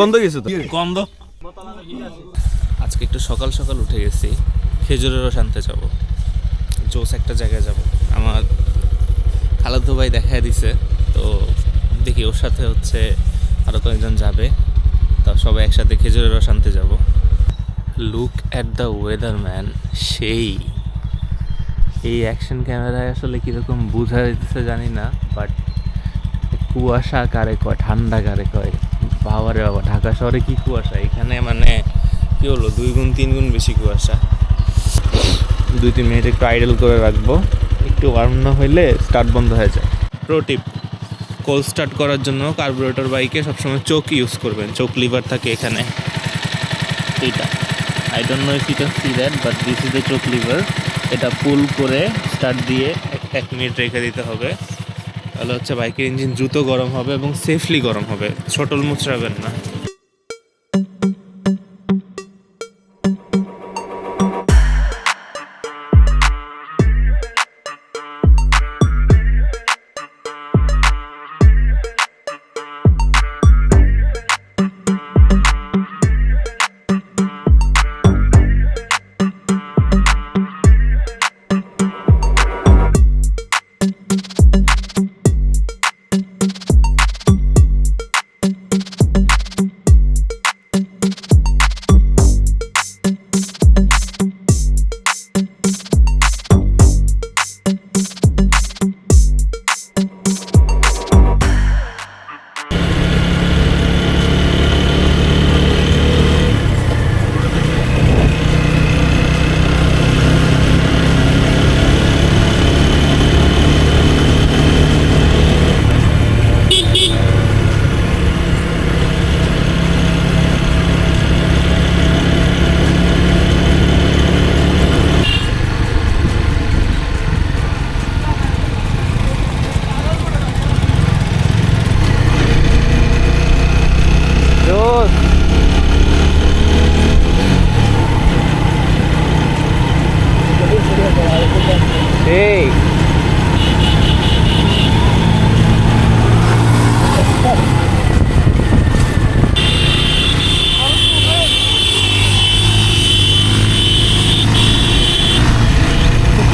বন্ধ গেছে তো। গন্ধ। আজকে একটু সকাল সকাল উঠে গেছি, খেজুরের আনতে যাব। জোস একটা জায়গায় যাব। আমার খালাদু ভাই দেখায় দিছে, তো দেখি ওর সাথে হচ্ছে আরও কয়েকজন যাবে। তা সবাই একসাথে খেজুরের রস আনতে যাব। Look at the weather man সেই। এই অ্যাকশন ক্যামেরায় আসলে কীরকম বোঝা যাইতেছে জানি না বাট কুয়াশা কারে কয়, ঠান্ডা কারে কয়। বাবারে বাবা ঢাকা শহরে কি কুয়াশা? এখানে মানে কি হলো? দুই গুণ, তিন গুণ বেশি কুয়াশা। দুই, তিন মিনিট একটু আইডল করে রাখব। একটু ওয়ার্ম না হইলে স্টার্ট বন্ধ হয়ে যায়। প্রো টিপ কোল স্টার্ট করার জন্য কার্বোরেটর বাইকে সবসময় চোখ ইউজ করবেন। চোখ লিভার থাকে এখানে। এইটা I don't know if you can see that but this is the চোখ লিভার এটা পুল করে স্টার্ট দিয়ে এক মিনিট রেখে দিতে হবে। তাহলে হচ্ছে বাইকের ইঞ্জিন দ্রুত গরম হবে এবং সেফলি গরম হবে। ছোটল মুচড়াবেন না।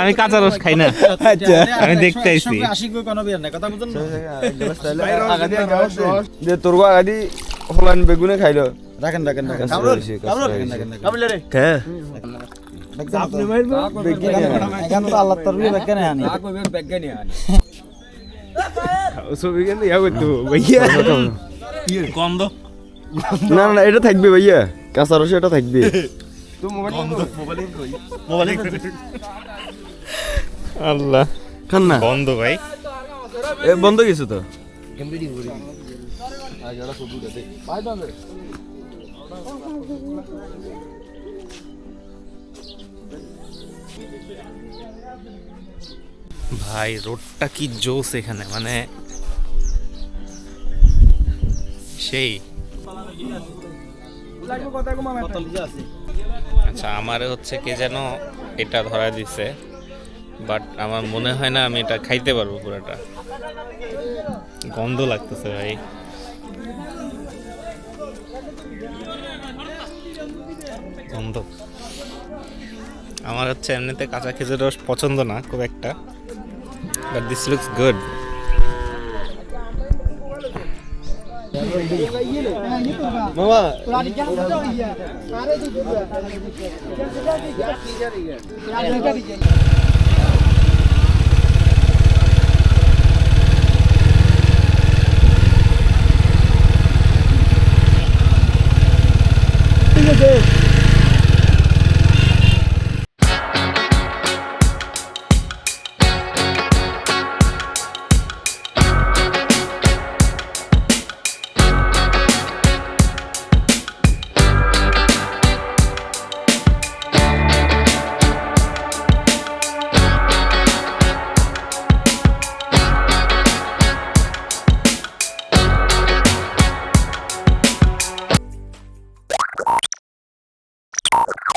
আমি কাঁচা রস খাই না। আচ্ছা। আমি দেখতে আইছি যে তোর আগাদি হলান বেগুনে খাইলো। রাখেন রাখেন রাখেন। হ্যাঁ আপনি আনি। ছবি ইয়া করতো ভাইয়া? গন্ধ। না না এটা থাকবে ভাইয়া। কাঁচা রসে এটা থাকবে। আল্লাহ। খান না বন্ধ ভাই। এ বন্ধ গেছে তো? ভাই রোডটা কি জোস এখানে মানে সেই। আচ্ছা আমারে হচ্ছে কে যেন এটা ধরা দিছে বাট আমার মনে হয় না আমি এটা খাইতে পারব পুরোটা। গন্ধ লাগতেছে ভাই। গন্ধ। আমার হচ্ছে এমনিতে কাঁচা খেজুর রস পছন্দ না খুব একটা বাট দিস লুকস গুড मामा क्या